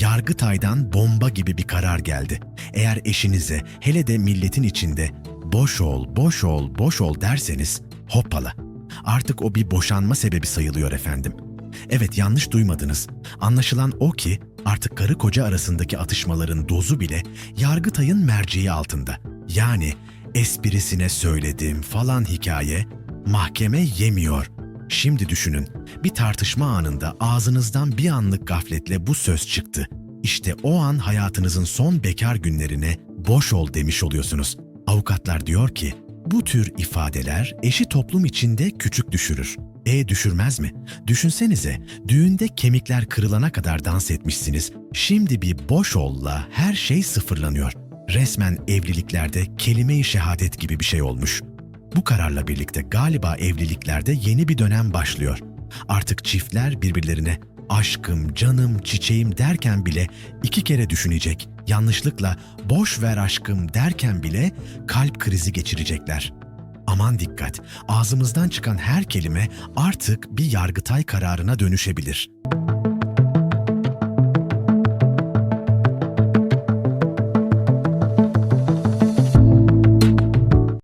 Yargıtay'dan bomba gibi bir karar geldi. Eğer eşinize, hele de milletin içinde boş ol, boş ol, boş ol derseniz hoppala. Artık o bir boşanma sebebi sayılıyor efendim. Evet yanlış duymadınız. Anlaşılan o ki artık karı koca arasındaki atışmaların dozu bile Yargıtay'ın merceği altında. Yani esprisine söyledim falan hikaye mahkeme yemiyor. Şimdi düşünün, bir tartışma anında ağzınızdan bir anlık gafletle bu söz çıktı. İşte o an hayatınızın son bekar günlerine boş ol demiş oluyorsunuz. Avukatlar diyor ki, bu tür ifadeler eşi toplum içinde küçük düşürür. E düşürmez mi? Düşünsenize, düğünde kemikler kırılana kadar dans etmişsiniz. Şimdi bir boş olla her şey sıfırlanıyor. Resmen evliliklerde kelime-i şehadet gibi bir şey olmuş. Bu kararla birlikte galiba evliliklerde yeni bir dönem başlıyor. Artık çiftler birbirlerine aşkım, canım, çiçeğim derken bile iki kere düşünecek. Yanlışlıkla boş ver aşkım derken bile kalp krizi geçirecekler. Aman dikkat, ağzımızdan çıkan her kelime artık bir yargıtay kararına dönüşebilir.